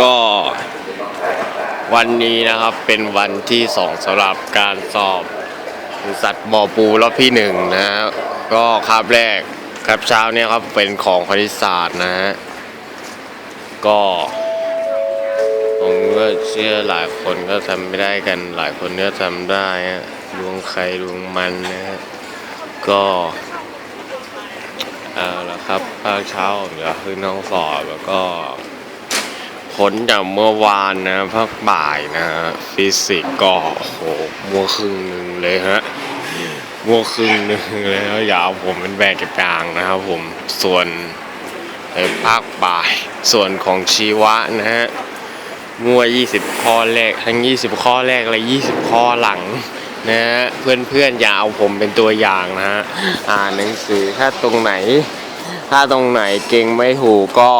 ก็วันนี้นะครับเป็นวันที่สองสำหรับการสอบบริษัทมอปูรอบที่หนึ่งนะฮะก็คาบแรกครับเช้าเนี่ยครับเป็นของคณิตศาสตร์นะฮะก็ผมก็เชื่อหลายคนก็ทำไม่ได้กันหลายคนก็ทำได้ฮะดวงใครดวงมันนะฮะก็ เอาละครับภาคเช้าผมจะขึ้นน้องสอบแล้วก็ผลจากเมื่อวานนะภาคบ่ายนะฟิสิกส์ก็โอ้โหมัวครึ่งหนึ่งเลยฮะมัวครึ่งหนึ่งเลยแล้วอย่าเอาผมเป็นแบกกลางนะครับผมส่วนในภาคบ่ายส่วนของชีวะนะฮะมัว 20 ข้อแรกทั้ง 20 ข้อแรกและ 20 ข้อหลัง นะฮะเพื่อนๆอย่าเอาผมเป็นตัวอย่างนะฮะอ่านหนังสือถ้าตรงไหน ถ้าตรงไหนเก่งไม่ถูกก็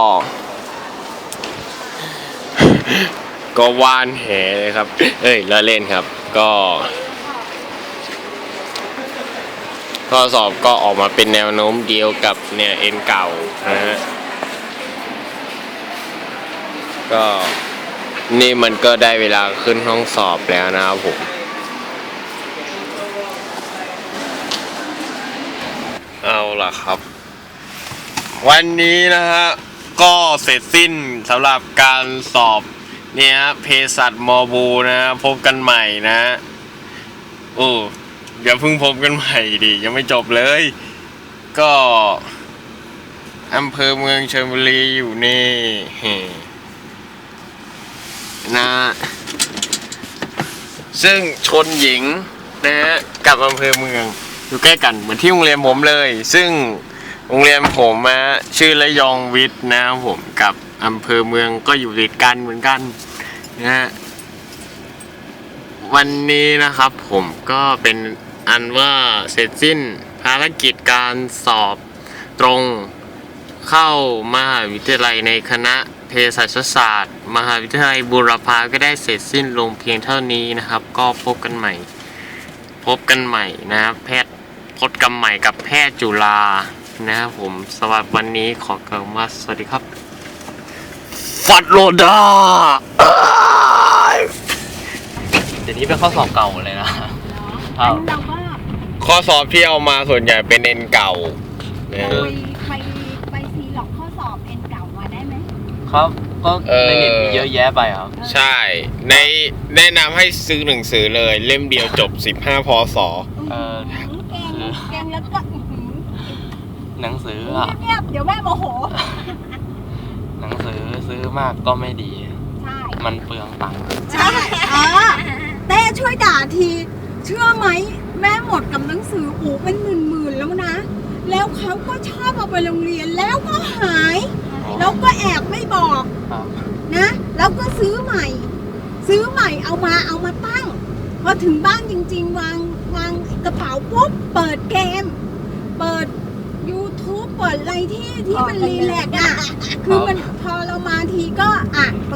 ก็ว่านแหเลยครับ เอ้ยละเล่นครับ ก็ข้อสอบก็ออกมาเป็นแนวโน้มเดียวกับเนี่ยเอ็นเก่านะฮะก็นี่มันก็ได้เวลาขึ้นห้องสอบแล้วนะครับผม เอา ล่ะครับ วันนี้นะฮะ ก็เสร็จสิ้นสำหรับการสอบเนี่ยเภสัชมอบูนะพบกันใหม่นะโอ้อย่าเพิ่งพบกันใหม่ดิยังไม่จบเลย ก็อำเภอเมืองชลบุรีอยู่นี่นะซึ่งชนหญิงนะฮะกับอำเภอเมือง อยู่ใกล้กันเหมือนที่โรงเรียนผมเลย ซึ่งโรงเรียนผมนะชื่อระยองวิทย์นะครับผมกับอำเภอเมืองก็อยู่ติดกันเหมือนกันนะฮะวันนี้นะครับผมก็เป็นอันว่าเสร็จสิ้นภารกิจการสอบตรงเข้ามหาวิทยาลัยในคณะเภสัชศาสตร์ มหาวิทยาลัยบูรพาก็ได้เสร็จสิ้นลงเพียงเท่านี้นะครับ ก็พบกันใหม่ พบกันใหม่นะครับแพทย์ พบกันใหม่กับแพทย์จุฬานะครับผมสวัสดีวันนี้ขอกล่าวว่าสวัสดีครับ ฟัดโรดาเอ้ยเดี๋ยวนี้เป็นข้อสอบเก่าเลยนะครังั้บนเราก็ข้อสอบที่เอามาส่วนใหญ่เป็นเอ็นเก่านะไปไปไปซีหลอกข้อสอบเอ็นเก่ามาได้ไหมครับก็ในเน็ตมีเยอะแยะไปครับ ใช่ ในแนะนำให้ซื้อหนังสือเลย เล่มเดียวจบ 15พศ เอ่อ เก่งเก่งแล้วก็อื้อหือหนังสืออะเงียบๆเดี๋ยวแม่โมโห หนังสือซื้อมากก็ไม่ดี ใช่ มันเปลืองตังค์ใช่อ่าเต้ช่วยด่าที เชื่อไหม แม่หมดกับหนังสือโอ้เป็นหมื่นๆแล้วนะ แล้วเขาก็ชอบเอาไปโรงเรียนแล้วก็หาย แล้วก็แอบไม่บอก ครับนะ แล้วก็ซื้อใหม่ ซื้อใหม่เอามาเอามาตั้ง พอถึงบ้านจริง ๆ วางวางกระเป๋าปุ๊บเปิดเกม เปิด YouTube เปิดอะไรที่ที่มันรีแลกซ์อะ คือมันพอเรามาทีก็อะเปิด